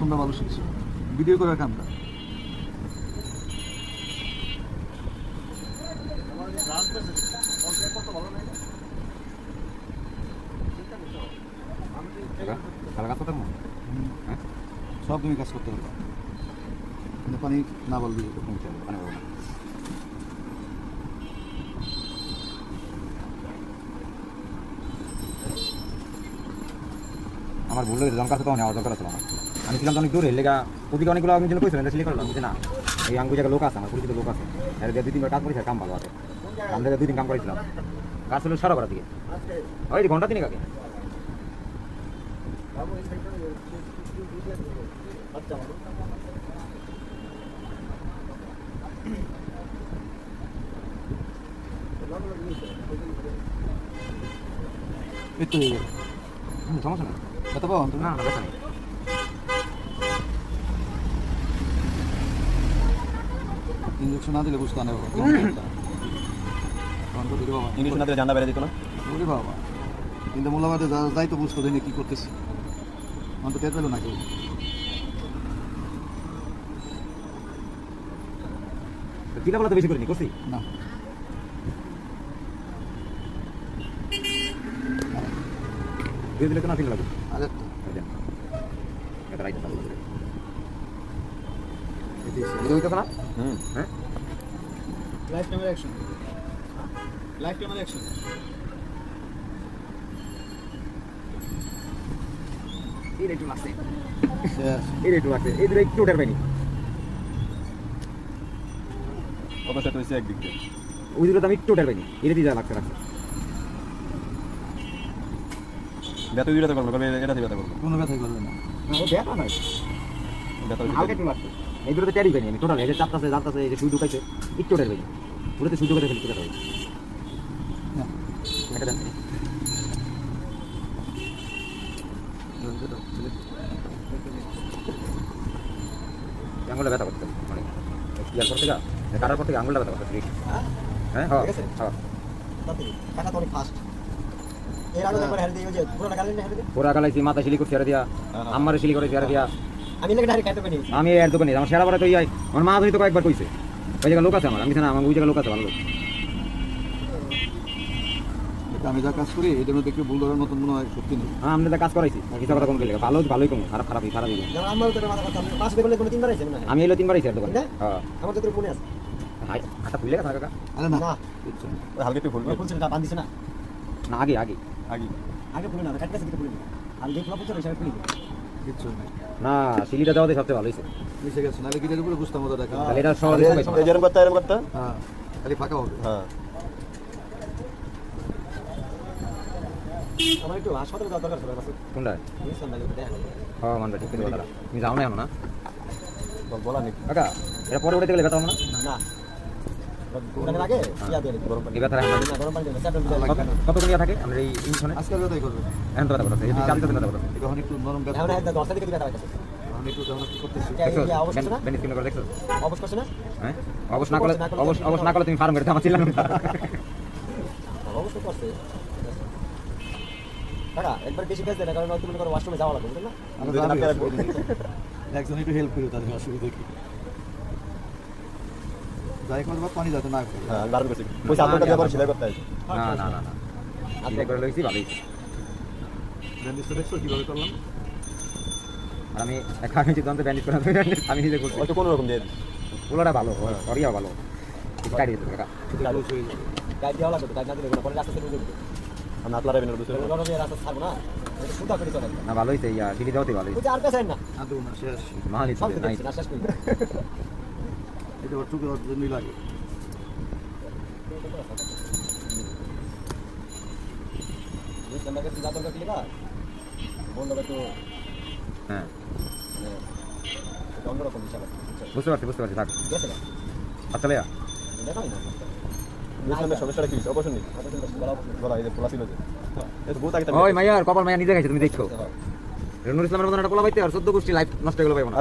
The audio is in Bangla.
তোমরা ভালো শিখছো। ভিডিও সব তুমি কাজ করতে পারবে। পানি না বলবি পানি না। আমার ভুল হয়েছে দরকার তো নেওয়ার দরকার ছিল আমার আমি ছিলাম অনেক দূরে লেগা ওদিকে অনেকগুলো আমি জন্য কইছিলাম সিলি করলাম না? এই আঙ্গু জায়গায় লোক আছে আমার পরিচিত লোক আছে। এর দুই তিনবার কাজ করেছে কাম ভালো আছে। আমরা দুই দিন কাম করেছিলাম কাজ ছিল সারা করার দিকে। ওই ঘণ্টা হয়ে গেল। হুম, সমস্যা নেই পাও তুমি না না ব্যথা নেই ইঞ্জেকশন না দিলে বুঝতে দিলে বাবা ইংলিশ না দিলে জানা বেড়ে দিত না ওরে বাবা কিন্তু যা যাই তো বুঝতো দিনে কি করতেছি আমার তো টের পেল না কেউ কিলা বলা তো বেশি করিনি করছি না দিয়ে দিলে তো না লাগবে এটা রাইট পাবো এটা হইতো না হুম হ্যাঁ লাইফ টাইমের অ্যাকশন লাইফ টাইমের অ্যাকশন এই লাগছে এই একটু লাগছে এই দুটো একটু পাইনি হয়েছে একদিক দিয়ে ওই দুটো আমি একটু টের পাইনি এটা দিয়ে যা লাগছে লাগছে ব্যথা দুইটা করব করবে এটা দিয়ে ব্যথা করব। কোনো ব্যথাই করবে না। ব্যথা নয়। ব্যথা হালকা একটু লাগছে এই দুটো তো পাইনি আমি। টোটাল এই যে চাপতাছে জানতাছে এই যে সুই ঢুকাইছে একটু টের পাইনি পুরোতে সুই ঢুকাইছে ফেলতে পারি না এটা দেন। আঙুলে ব্যথা করতে মানে ইয়ার কাটার আঙুলটা ব্যথা করতে হ্যাঁ? হ্যাঁ হ্যাঁ। কাটা তো অনেক ফাস্ট মাথা সিলি করছি আর দিয়া। আমারে সিলি করে চেয়ারে দিয়া। আমি লেগে ডাইরেক্ট খাইতে পারি আমি এর দোকানে আমার সেরা বারে তো ইয়াই আমার মা ধরি তো কয়েকবার কইছে। ওই জায়গায় লোক আছে আমার আমি না আমার ওই জায়গায় লোক আছে ভালো লোক। আমি যা কাজ করি এটার মধ্যে কেউ ভুল ধরার মতন মনে হয় সত্যি নেই হ্যাঁ আমি কাজ করাইছি কিছু কথা কোন গেলে ভালো ভালোই কম খারাপ খারাপই আমি হয়। এলো তিনবার আইছি দোকানে। হ্যাঁ। আমার তো মনে আছে। আটা ফুলে গেছে কাকা। আরে না। না। কিচ্ছু না। ওই হালকা একটু ফুলবে ফুলছে না বান্ধিছে না। না আগে আগে। আগে। আগে ফুলে না কাট কাছে ফুলে আর যে ফুলা ফুলছে ওই ফুলে কিচ্ছু না সিলিটা দেওয়া দিয়ে সবচেয়ে ভালো হয়েছে। মিশে গেছে নাহলে গিটার উপরে বুঝতাম ওটা দেখা তাহলে এটা এই যেরকম করতে এরকম করতে? হ্যাঁ খালি ফাঁকা হবে। হ্যাঁ। আমার একটু হাসপাতালে যাওয়ার দরকার ছিল কোনটা না হ্যাঁ মানবে ঠিক কথা তুমি যাও না এখন না? বলা নেই কাকা এটা পরে উঠে গেলে হবে না? না। তুমি ফার্ম করে আমার ছিলাম একবার বেশি কাজ দেয় না কারণ তুমি ওয়াশরুমে যাওয়া লাগবে না। একজন একটু হেল্প করি তাদের অসুবিধা কি হ্যাঁ বারণ করছি। ওই সাপোর্টটা দিয়ে সেলাই করতে হয় না না না না। আপনি করে লইছি ভালোই ব্যান্ডেজটা দেখছ? কীভাবে করলাম? আমি একা আমি সিদ্ধান্ত ব্যান্ডেজ করে আমি নিজে করছি। কোনো রকম দিয়ে দিই পোলাটা ভালো সরিয়া ভালো। কিছু কাটিয়ে দিতে কাকা গাইড দেওয়া লাগবে গাইড না দিলে পরে রাস্তা থেকে বুঝে আমি আপনারা বেনের বুঝতে পারব রাস্তা ছাড়বো না? না ভালো হয়েছে ইয়া সিঁড়ি দেওয়াতে ভালো হয়েছে আর পেছাই না। আদৌ না শেষ। মাহালি সব তো নাই না শেষ করি। এটা ওর চুকে ওর জন্যই লাগে। হ্যাঁ। বুঝতে পারছি বুঝতে পারছি থাক। আচ্ছা লেয়া কপাল মাইয়া নিজে খাইছে তুমি দেখছ। রেনুর ইসলামের মতন একটা পোলা পাইতে আর চোদ্দ গোষ্ঠী লাইফ নষ্ট হয়ে গেলো পাইবো না